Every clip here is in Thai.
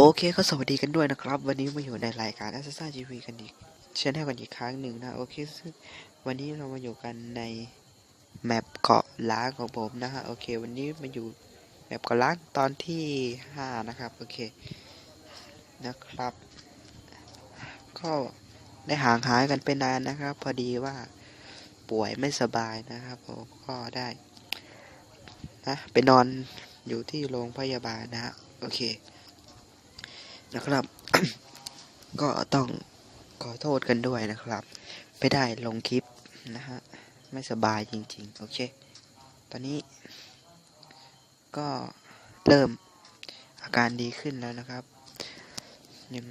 โอเคก็สวัสดีกันด้วยนะครับ วันนี้มาอยู่ในรายการ a s s a s s i n TV กันอีกเช่นให้กันอีกครั้งหนึ่งนะ โอเคซึ่งวันนี้เรามาอยู่กันในแมปเกาะล้างของผมนะฮะโอเค วันนี้มาอยู่แมปเกาะล้างตอนที่ห้านะครับ โอเคนะครับ ก็ได้ห่างหายกันไปนานนะครับ พอดีว่าป่วยไม่สบายนะครับผมก็ได้นะไปนอนอยู่ที่โรงพยาบาลนะฮะโอเค นะครับ ก็ต้องขอโทษกันด้วยนะครับ ไม่ได้ลงคลิปนะฮะ ไม่สบายจริงๆ โอเค ตอนนี้ก็เริ่มอาการดีขึ้นแล้วนะครับยัง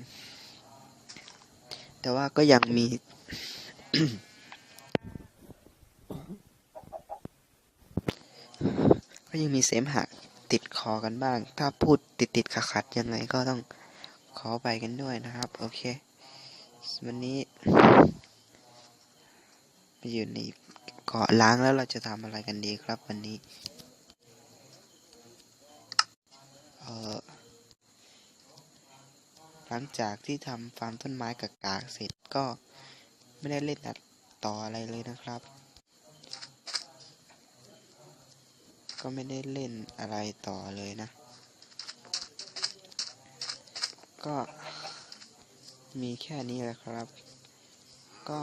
แต่ว่าก็ยังมี ก็ยังมีเสมหะติดคอกันบ้าง ถ้าพูดติดติดขัดขัดๆยังไงก็ต้อง ขอไปกันด้วยนะครับ โอเค วันนี้มาอยู่ในเกาะล้างแล้วเราจะทำอะไรกันดีครับวันนี้ เออหลังจากที่ทำฟาร์มต้นไม้กากากเสร็จก็ไม่ได้เล่นต่ออะไรเลยนะครับ ก็ไม่ได้เล่นอะไรต่อเลยนะ ก็มีแค่นี้แหละครับ ก็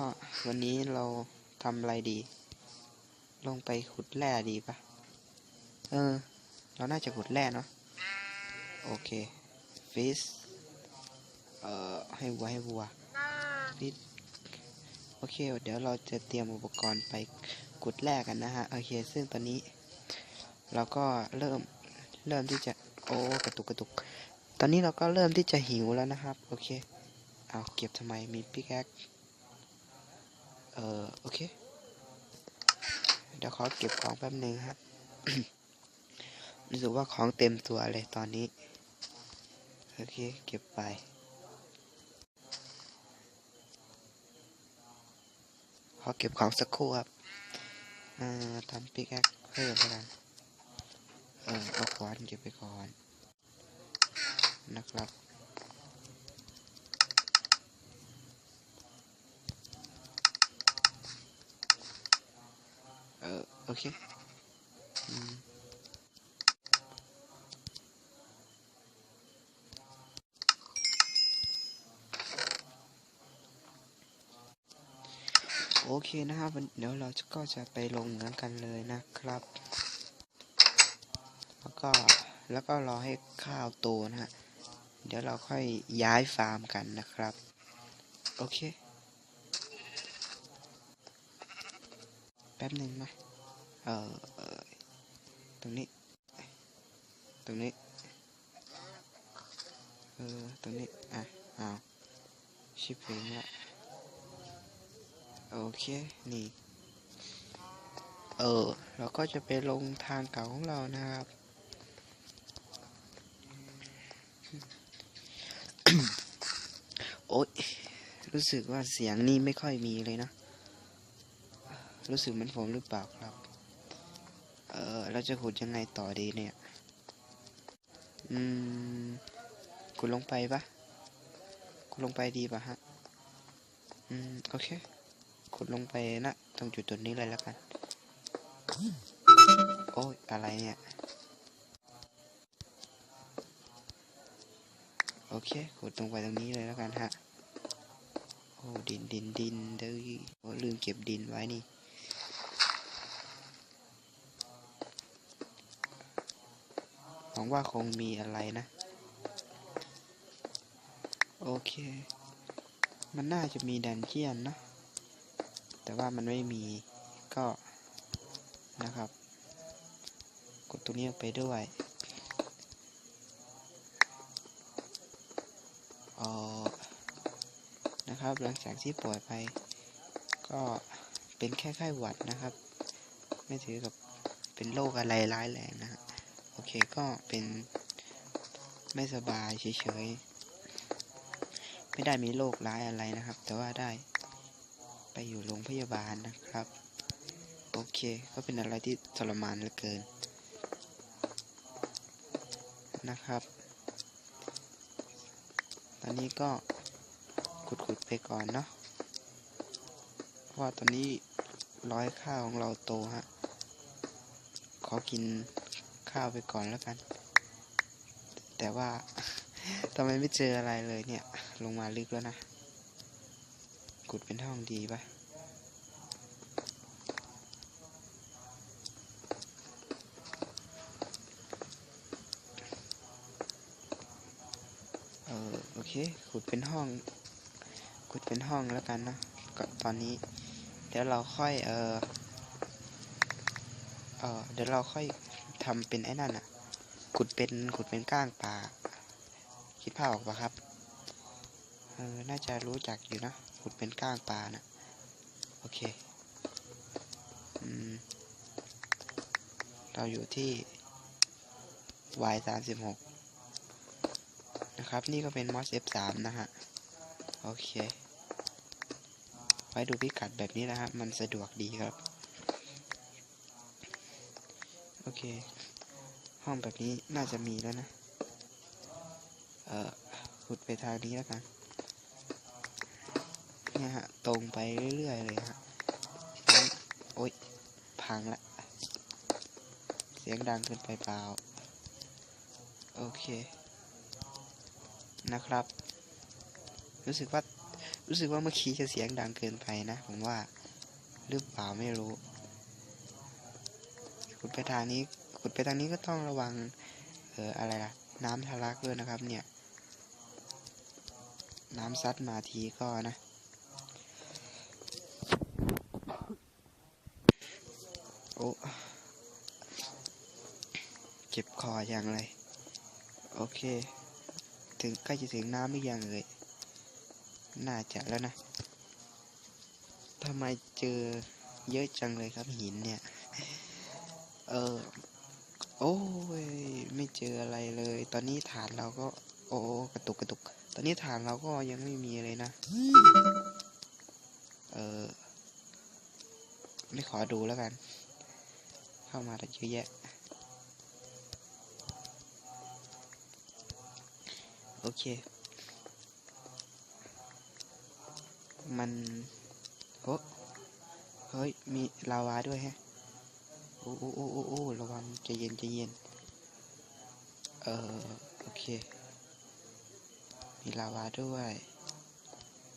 วันนี้เราทำอะไรดี ลงไปขุดแร่ดีปะเออ เราน่าจะขุดแร่เนาะโอเคฟิสเอ่อให้วัวให้วัวฟิสโอเค เดี๋ยวเราจะเตรียมอุปกรณ์ไปขุดแร่กันนะฮะ โอเค ซึ่งตอนนี้ เราก็เริ่มเริ่มที่จะโอ้กระตุกกระตุก อนนี้เราก็เริ่มที่จะหิวแล้วนะครับ โอเค เอาเก็บทำไมมีพิกแอคเออโอเค เดี๋ยวขอเก็บของแป๊บหนึ่งฮะรู้สึกว่าของเต็มตัวเลยตอนนี้ โอเค เก็บไปขอเก็บของสักครู่ครับอ่าทำพิกแอคเพิ่มแล้วกันเออเอาขวานเก็บไปก่อน นะครับ เออโอเคโอเคนะครับเดี๋ยวเราจะก็จะไปลงเหมือกันเลยนะครับ แล้วก็แล้วก็รอให้ข้าวโตนะฮะ เดี๋ยวเราค่อยย้ายฟาร์มกันนะครับ โอเค แป๊บหนึ่งนะเออเออตรงนี้ ตรงนี้ เออ ตรงนี้ อะอ้าวชิปเพลงละโอเค นี่ เออ เราก็จะไปลงทางเก่าของเรานะครับ อ๊ยรู้สึกว่าเสียงนี่ไม่ค่อยมีเลยนะ รู้สึกเหมือนผมหรือเปล่าครับ เออเราจะขุดยังไงต่อดีเนี่ย อืมขุดลงไปปะขุดลงไปดีปะฮะ อืมโอเคขุดลงไปนะตรงจุดจุดนี้เลยแล้วกัน โอ้ยอะไรเนี่ยโอเคขุดลงไปตรงนี้เลยแล้วกันฮะ อ้ดินดินดินเด้อโอ้ลืมเก็บดินไว้นี่หวังว่าคงมีอะไรนะ โอเค มันน่าจะมีดันเจียนนะ แต่ว่ามันไม่มีก็นะครับ กดตรงนี้ไปด้วยเออ นะครับ หลังจากที่ป่วยไป ก็เป็นแค่ไข้หวัดนะครับ ไม่ถือกับเป็นโรคอะไรร้ายแรงนะฮะโอเคก็เป็นไม่สบายเฉยๆ ไม่ได้มีโรคร้ายอะไรนะครับ แต่ว่าได้ไปอยู่โรงพยาบาลนะครับ โอเค ก็เป็นอะไรที่ทรมานเหลือเกิน นะครับ ตอนนี้ก็ ขุดๆไปก่อนเนาะเพราะว่าตอนนี้ร้อยข้าวของเราโตฮะ ขอกินข้าวไปก่อนแล้วกัน แต่ว่าทำไมไม่เจออะไรเลยเนี่ย ลงมาลึกแล้วนะ ขุดเป็นห้องดีปะเออโอเค ขุดเป็นห้อง ขุดเป็นห้องแล้วกันนะก็ตอนนี้ เดี๋ยวเราค่อยเออเออเดี๋ยวเราค่อยทำเป็นไอ้นั่นอะ ขุดเป็นขุดเป็นก้างปลาคิดภาพออกปะครับเออน่าจะรู้จักอยู่นะขุดเป็นก้างปลานะโอเคอืมเราอยู่ที่ y สามสิบหกนะครับ นี่ก็เป็นมอส F สามนะฮะ โอเค ไว้ดูพิกัดแบบนี้นะครับ มันสะดวกดีครับ โอเค ห้องแบบนี้น่าจะมีแล้วนะ เอ่อขุดไปทางนี้แล้วกัน เนี่ยฮะ ตรงไปเรื่อยๆเลยฮะโอ๊ย พังละ เสียงดังเกินไปเปล่า โอเค นะครับ รู้สึกว่า รู้สึกว่าเมื่อกี้จะเสียงดังเกินไปนะ ผมว่าหรือเปล่าไม่รู้ขุดไปทางนี้ขุดไปทางนี้ก็ต้องระวัง เอออะไรล่ะ น้ำทะลักด้วยนะครับ เนี่ย น้ำซัดมาทีก็นะโอ้เจ็บคออย่างเลย โอเค ถึงใกล้จะถึงน้ำหรือยังเอ่ย น่าจะแล้วนะทำไมเจอเยอะจังเลยครับหินเนี่ย เออ โอ้ย ไม่เจออะไรเลย ตอนนี้ฐานเราก็ โอ้กระตุกกระตุก ตอนนี้ฐานเราก็ยังไม่มีเลยนะ เออ ไม่ขอดูแล้วกัน เข้ามาแต่เยอะแยะ โอเค มันโอ้เฮ้ย มีลาวาด้วยแฮะ โอ้โอ้โอ้โอ้ระวังใจเย็นใจเย็น เออโอเค มีลาวาด้วย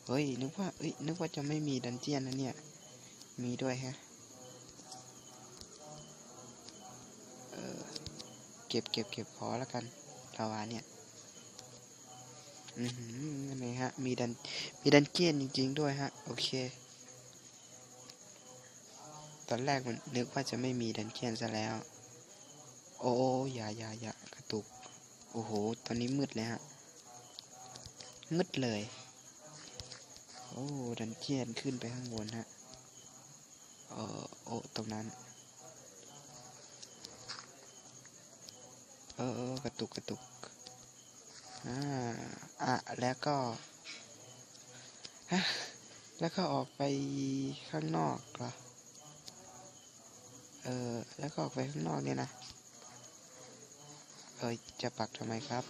เฮ้ย นึกว่าเอ้ย นึกว่าจะไม่มีดันเจียนนะเนี่ย มีด้วยแฮะ เออเก็บเก็บเก็บพอแล้วกันลาวาเนี่ย อือหือนั่นไงฮะ มีดัน มีดันเจียนจริง ๆ ด้วยฮะ โอเค ตอนแรกมันนึกว่าจะไม่มีดันเจียนซะแล้ว โอ้อย่าอย่าอย่ากระตุก โอ้โห ตอนนี้มืดเลยฮะ มืดเลย โอ้ ดันเจียนขึ้นไปข้างบนฮะ เออโอ้ ตรงนั้น เออ กระตุก กระตุก อ่าอะแล้วก็ฮะแล้วก็ออกไปข้างนอกเหรอเออแล้วก็ออกไปข้างนอกเนี่ยนะเออจะปักทำไมครับ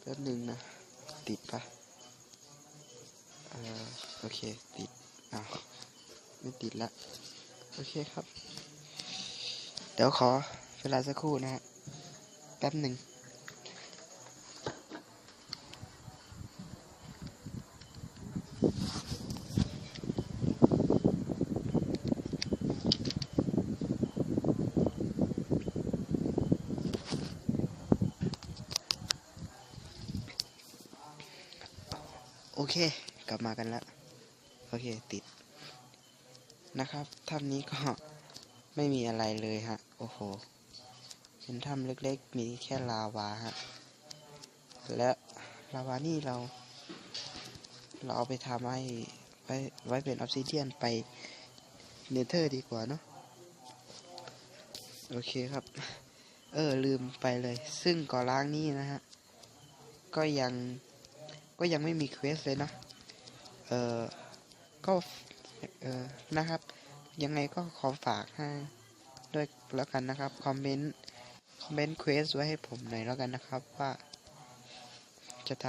แป๊บหนึ่งนะ ติดปะเออโอเค ติดอ้าวไม่ติดละ โอเคครับ เดี๋ยวขอเวลาสักครู่นะฮะ แป๊บหนึ่งโอเค กลับมากันแล้ว โอเค ติดนะครับถ้ำนี้ก็ ไม่มีอะไรเลยฮะ โอ้โห เป็นถ้ำเล็กๆ มีแค่ลาวาฮะ และลาวานี่เรา เราเอาไปทำให้ไว้ไว้เป็นออฟซิเดียนไปเนเธอร์ดีกว่าเนาะ โอเคครับ เออ ลืมไปเลย ซึ่งก่อล้างนี้นะฮะ ก็ยัง ก็ยังไม่มีเควสเลยเนาะ เออก็ เออนะครับ ยังไงก็ขอฝากให้ด้วยแล้วกันนะครับ คอมเมนต์ คอมเมนต์เควสไว้ให้ผมหน่อยแล้วกันนะครับว่า จะท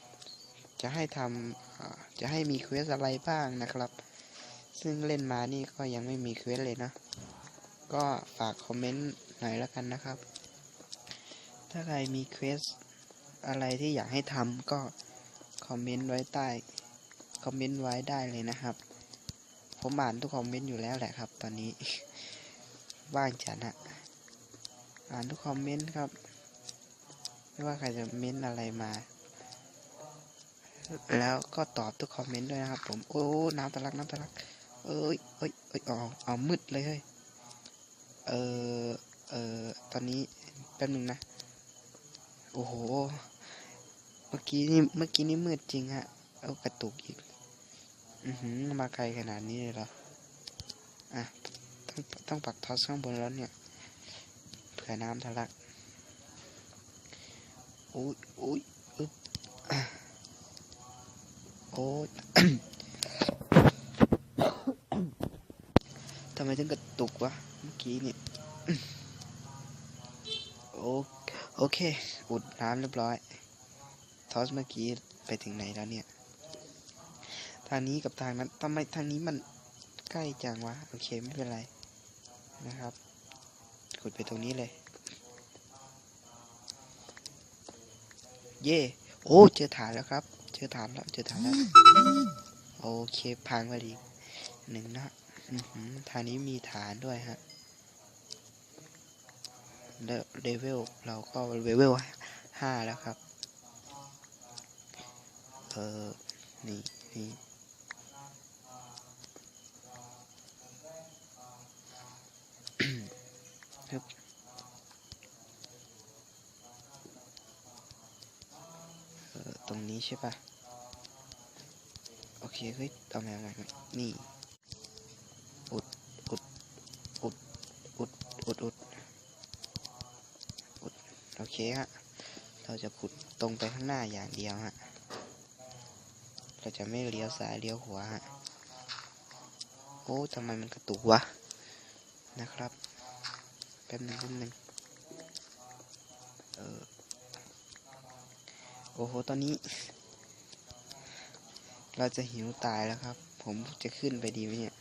ำจะให้ทำจะให้มีเควสอะไรบ้างนะครับ ซึ่งเล่นมานี่ก็ยังไม่มีเควสเลยนะ ก็ฝากคอมเมนต์หน่อยแล้วกันนะครับ ถ้าใครมีเควสอะไรที่อยากให้ทำก็คอมเมนต์ไว้ใต้ คอมเมนต์ไว้ได้เลยนะครับ ผมอ่านทุกคอมเมนต์อยู่แล้วแหละครับ ตอนนี้ว่างจัดฮะอ่านทุกคอมเมนต์ครับ ไม่ว่าใครจะเม้นอะไรมา แล้วก็ตอบทุกคอมเมนต์ด้วยนะครับ ผมโอ้น้ำตะลักน้ำตะลัก เอ้ยเอ้ยเอ้ยเอาเอามืดเลยเฮ้ยเออเออตอนนี้แป๊บนึงนะ โอ้โห เมื่อกี้นี่เมื่อกี้นี่มืดจริงฮะ เอากระตุกอีก อือหือมาไกลขนาดนี้เลยเหรอ อะ ต้องต้องปักทอสข้างบนแล้วเนี่ยเผื่อน้ำทะลักโอ้ยโอ้ยอึบโอ้ยทำไมถึงกระตุกวะ เมื่อกี้เนี่ยโอโอเค อุดน้ำเรียบร้อย ทอสเมื่อกี้ไปถึงไหนแล้วเนี่ย ทางนี้กับทางนั้นทำไมทางนี้มันใกล้จังวะ โอเคไม่เป็นไรนะครับขุดไปตรงนี้เลย เย่โอ้เจอฐานแล้วครับ เจอฐานแล้วเจอฐานแล้ว โอเคพังไปดีหนึ่งนะทางนี้มีฐานด้วยฮะแล้วเลเวลเราก็เลเวลห้าแล้วครับ เออ นี่นี่ ฮึบออตรงนี้ใช่ปะโอเคเฮ้ยเอามาเอามาเอามานี่อุดอุดอุดอุดอุดอุดอุดโอเคฮะเราจะขุดตรงไปข้างหน้าอย่างเดียวฮะเราจะไม่เลี้ยวซ้ายเลี้ยวขวาฮะโอ้ทำไมมันกระตุกวะนะครับ แป๊บหนึงแป๊บหนึงเออโอ้โห ตอนนี้ เราจะหิวตายแล้วครับ ผมจะขึ้นไปดีไหมเนี่ย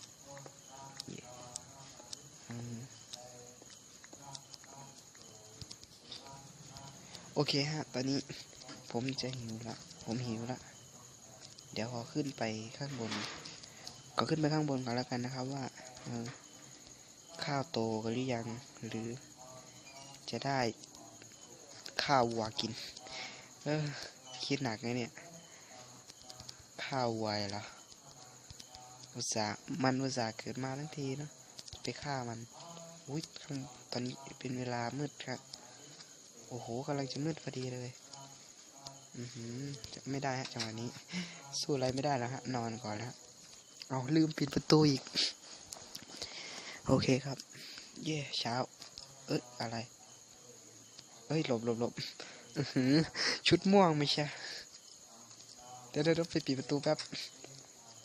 โอเคฮะ ตอนนี้ผมจะหิวละ ผมหิวละ เดี๋ยวขอขึ้นไปข้างบน ก็ขึ้นไปข้างบนก่อนแล้วกันนะครับว่า เออ ข้าวโตกันหรือยัง หรือจะได้ข้าววัวกิน เออ คิดหนักไงเนี่ย ข้าววัวเหรออุตส่าห์มันอุตส่าห์เกิดมาทั้งทีเนอะไปฆ่ามันอุ้ยตอนนี้เป็นเวลามืดครับ โอ้โหกำลังจะมืดพอดีเลย อือหือจะไม่ได้ฮะจังหวะนี้ สู้อะไรไม่ได้แล้วฮะ นอนก่อนแล้วเอาลืมปิดประตูอีก โอเคครับ เย่เช้า เอ้ยอะไร เอ้ยหลบหลบหลบชุดม่วงไม่ใช่ เดี๋ยวเดี๋ยวไปปิดประตูแป๊บ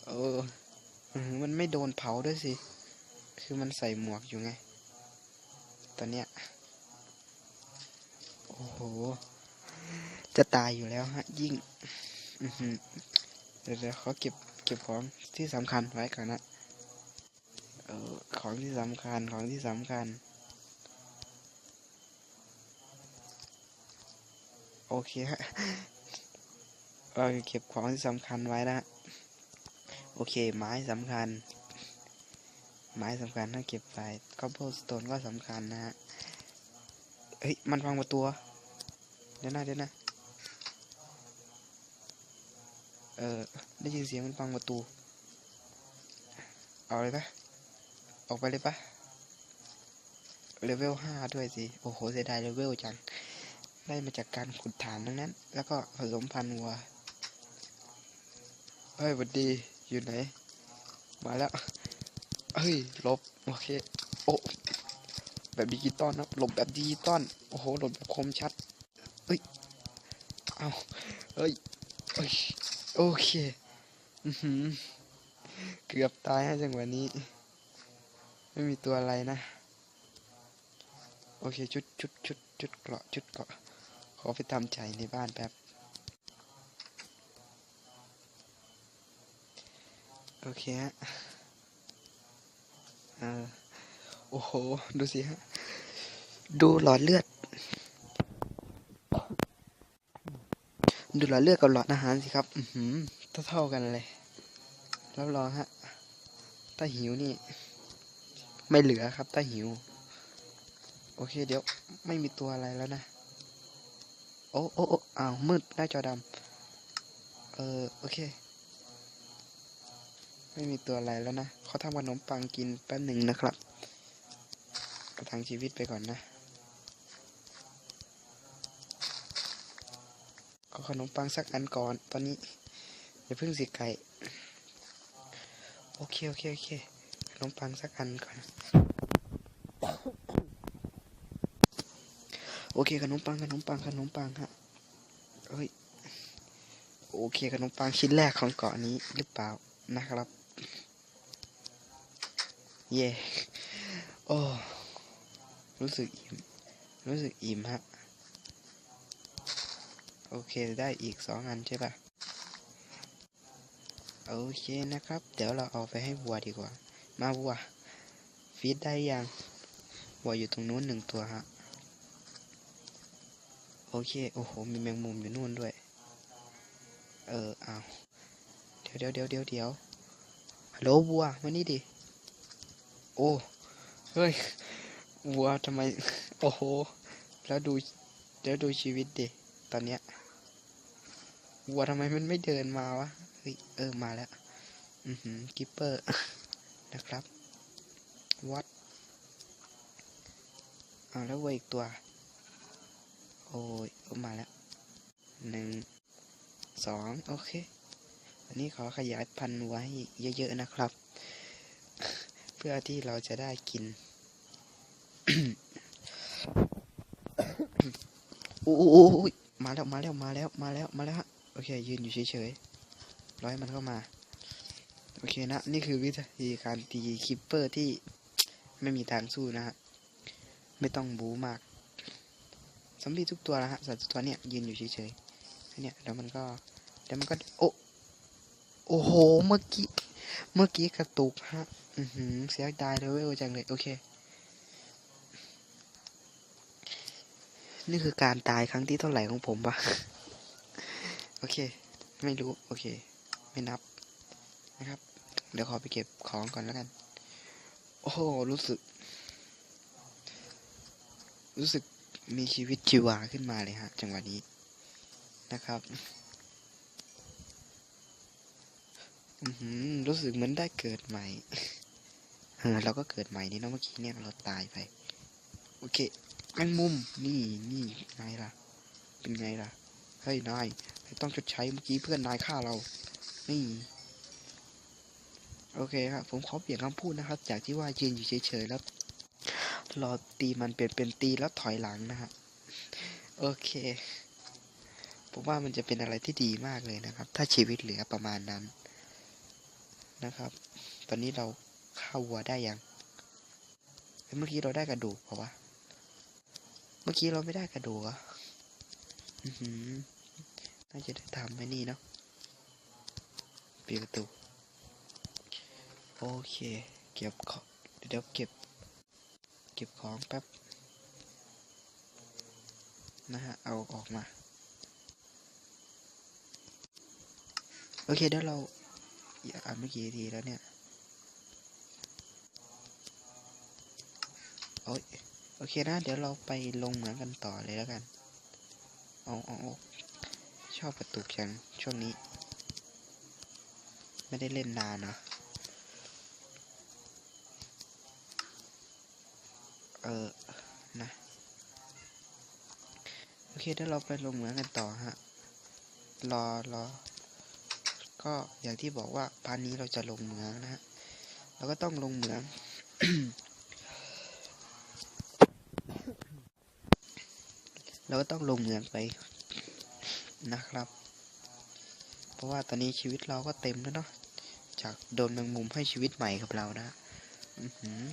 เออ มันไม่โดนเผาด้วยสิ คือมันใส่หมวกอยู่ไง ตอนเนี้ย โอ้โห จะตายอยู่แล้วฮะ ยิ่ง เดี๋ยวเดี๋ยวเขาเก็บเก็บของที่สำคัญไว้ก่อนนะ ของที่สำคัญของที่สำคัญ โอเคฮะเราเก็บของที่สำคัญไว้นะโอเค ไม้สำคัญ ไม้สำคัญถ้าเก็บไปคอ b โ e สโตนก็สำคัญนะฮะเฮ้ย มันพังประตูเดี๋ยวนะเดี๋ยวนะเออได้ยินเสียงมันพังประตู เอาเลยปะ ออกไปเลยปะเลเวลห้าด้วยสิ โอ้โหเสียดายเลเวลจัง ได้มาจากการขุดฐานทั้งนั้น แล้วก็ผสมพันธุ์วัวเฮ้ยหวัดดีอยู่ไหน มาแล้ว เฮ้ย ลบ โอเค โอ้แบบดิจิตอลนะหลบแบบดิจิตอลโอ้โห หลบแบบคมชัดเฮ้ย เอาเฮ้ยเฮ้ย โอเค อือหือ เกือบตายฮะจังหวะนี้ ไม่มีตัวอะไรนะ โอเคชุดชุดชุดชุดเกราะชุดเกราะ ขอไปทำใจในบ้านแป๊บ โอเคฮะเออโอ้โห ดูสิฮะ ดูหลอดเลือด ดูหลอดเลือดกับหลอดอาหารสิครับ อือหือเท่าเท่าๆกันเลย รับรองฮะ ถ้าหิวนี่ ไม่เหลือครับถ้าหิว โอเคเดี๋ยวไม่มีตัวอะไรแล้วนะ โอ้โอ้โอ้อ้าวมืดหน้าจอดำเออโอเค ไม่มีตัวอะไรแล้วนะเขาทำขนมปังกินแป๊บหนึ่งนะครับประทังชีวิตไปก่อนนะขอขนมปังสักอันก่อนตอนนี้อย่าเพิ่งสิไก่โอเค โอเค โอเค ขนมปังสักอันก่อน โอเคขนมปังขนมปังขนมปังฮะเฮ้ย โอเคขนมปังชิ้นแรกของเกาะนี้หรือเปล่านะครับ เย่โอ้รู้สึกอิ่ม รู้สึกอิ่มฮะ โอเคได้อีกสองอันใช่ปะโอเคนะครับ เดี๋ยวเราเอาไปให้วัวดีกว่า มาวัว ฟีดได้ยังวัวอยู่ตรงนู้นหนึ่งตัวฮะ โอเค โอ้โห มีแมงมุมอยู่นู่นด้วย เออเอาเดี๋ยวเดี๋ยวเดี๋ยวเดี๋ยวฮัลโหลวัวมานี่ดิ โอ้ เฮ้ย วัวทำไม โอ้โห แล้วดูแล้วดูชีวิตดิ ตอนเนี้ย วัวทำไมมันไม่เดินมาวะ เฮ้ย เออ มาแล้ว อือหือ กิปเปอร์ นะครับวัดเอาแล้ววัวอีกตัว โอ้ยเอามาแล้วหนึ่งสองโอเค อันนี้ขอขยายพันธุ์ไว้เยอะ ๆ นะครับ เพื่อที่เราจะได้กินโอ้โหมาแล้วมาแล้วมาแล้วมาแล้วมาแล้ว โอเค ยืนอยู่เฉยๆร้อยมันเข้ามา โอเคนะ นี่คือวิธีการตีคิปเปอร์ที่ไม่มีทางสู้นะฮะ ไม่ต้องบูมากซอมบี้ทุกตัวนะฮะสัตว์ทุกตัวเนี่ยยืนอยู่เฉยๆเนี่ยแล้วมันก็แล้วมันก็โอ้โอ้โหเมื่อกี้เมื่อกี้กระตุกฮะอือหือเสียดายเลเวลจังเลย โอเค นี่คือการตายครั้งที่เท่าไหร่ของผมปะโอเค ไม่รู้ โอเค ไม่นับนะครับ เดี๋ยวขอไปเก็บของก่อนแล้วกัน โอ้โห รู้สึก รู้สึกมีชีวิตชีวาขึ้นมาเลยฮะ จังหวะนี้นะครับอือหือรู้สึกเหมือนได้เกิดใหม่เออเราก็เกิดใหม่นี่เนาะเมื่อกี้เนี่ยเราตายไป โอเคแมงมุม นี่นี่ไงล่ะ เป็นไงล่ะ เฮ้ย นาย ต้องชดใช้เมื่อกี้เพื่อนนายฆ่าเรา นี่ โอเคครับผมขอเปลี่ยนคำพูดนะครับ จากที่ว่ายืนอยู่เฉยๆแล้วรอตีมันเปลี่ยนเป็นตีแล้วถอยหลังนะฮะโอเค ผมว่ามันจะเป็นอะไรที่ดีมากเลยนะครับ ถ้าชีวิตเหลือประมาณนั้นนะครับ ตอนนี้เราฆ่าวัวได้ยังเมื่อกี้เราได้กระดูกเปล่าวะเมื่อกี้เราไม่ได้กระดูกอะน่าจะได้ทำไว้นี่เนาะปิดประตู โอเค เก็บของเดี๋ยวเก็บ เก็บของแป๊บ นะฮะ เอาออกมา โอเค เดี๋ยวเราอย่าอ่านเมื่อกี้ทีแล้วเนี่ย โอ้ย โอเคนะ เดี๋ยวเราไปลงเหมืองกันต่อเลยแล้วกันเอาเอาเอาชอบกระตุกจังช่วงนี้ ไม่ได้เล่นนานเนาะ เออนะ โอเคเดี๋ยวเราไปลงเหมืองกันต่อฮะ รอรอ ก็อย่างที่บอกว่าพาร์ทนี้เราจะลงเหมืองนะฮะ เราก็ต้องลงเหมือง เราก็ต้องลงเหมืองไปนะครับ เพราะว่าตอนนี้ชีวิตเราก็เต็มแล้วเนาะ จากโดนแมงมุมให้ชีวิตใหม่กับเรานะ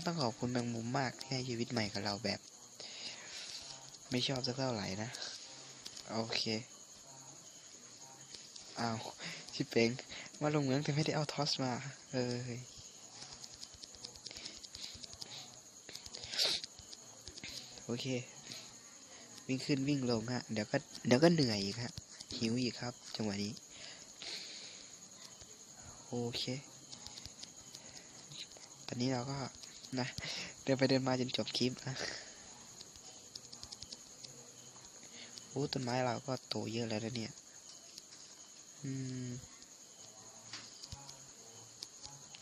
ต้องขอบคุณแมงมุมมากที่ให้ชีวิตใหม่กับเราแบบ ไม่ชอบสักเท่าไหร่นะ โอเคอ้าวชิเป้งมาลงเมืองแต่ไม่ได้เอาทอสมาเอ้ยโอเค วิ่งขึ้นวิ่งลงฮะ เดี๋ยวก็เดี๋ยวก็เหนื่อยอีกฮะ หิวอีกครับ จังหวะนี้ โอเค ตอนนี้เราก็นะเดินไปเดินมาจนจบคลิปนะโอ้ต้นไม้เราก็โตเยอะแล้วนะเนี่ย อืม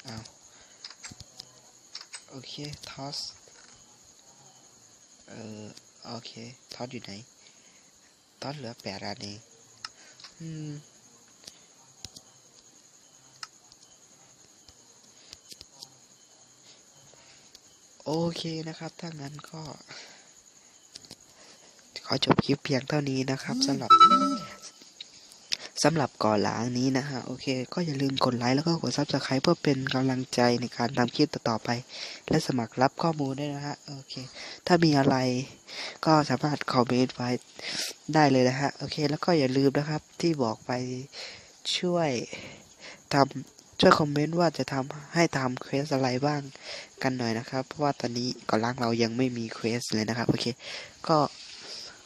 เอาโอเค ทอส เออโอเค ทอสอยู่ไหน ทอสเหลือแปดอันเอง อืม โอเคนะครับ ถ้างั้นก็ ขอจบคลิปเพียงเท่านี้นะครับสำหรับสำหรับก่อนหลังนี้นะฮะ โอเค ก็อย่าลืมกดไลค์แล้วก็กดซับสไครป์เพื่อเป็นกำลังใจในการทำคลิปต่อๆไป และสมัครรับข้อมูลด้วยนะฮะ โอเค ถ้ามีอะไรก็สามารถคอมเมนต์ไว้ได้เลยนะฮะ โอเค แล้วก็อย่าลืมนะครับที่บอกไปช่วยทำ ช่วยคอมเมนต์ว่าจะทำให้ทำเควสอะไรบ้างกันหน่อยนะครับ เพราะว่าตอนนี้ก่อนล่างเรายังไม่มีเควสเลยนะครับ โอเค ก็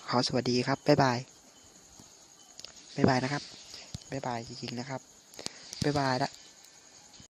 ขอสวัสดีครับ บ๊ายบาย บ๊ายบายนะครับ บ๊ายบายจริงๆนะครับ บ๊ายบายละ